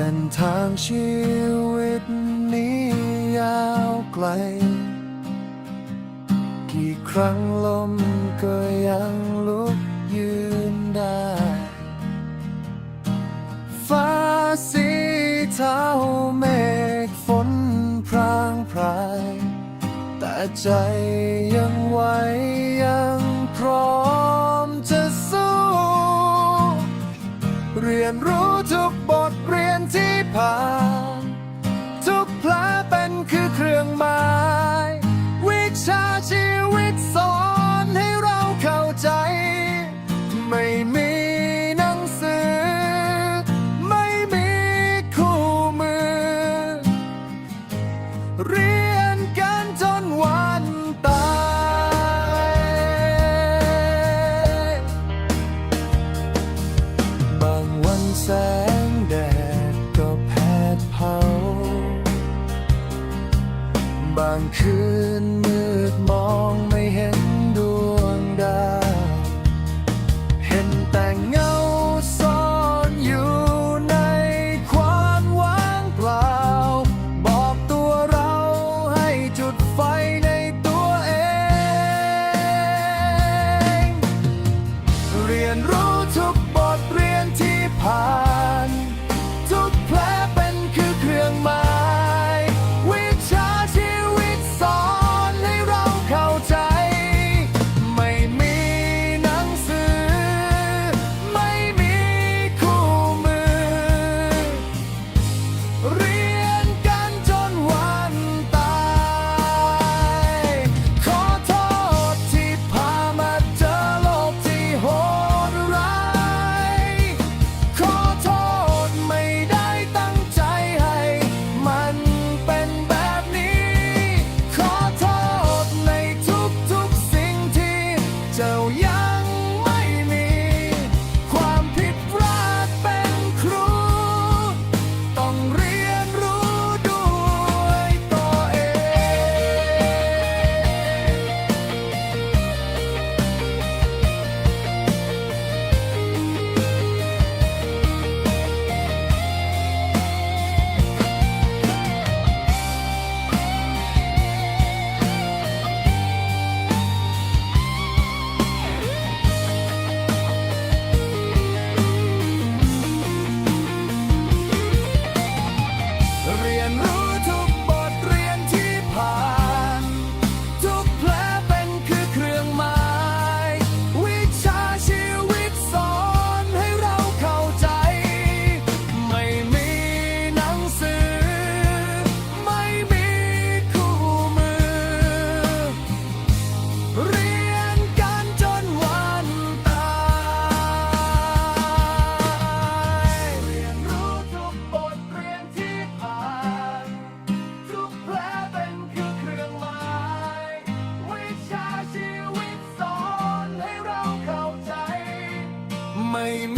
เส้นทางชีวิตนี้ยาวไกล กี่ครั้งลมก็ยังลุกยืนได้ ฟ้าสีเทาเมฆฝนพรางพราย แต่ใจยัง เรียนกันจนวันตายบางวันแสงแดดก็แผดเผา บางคืนมืดมองไม่ fighting. my name.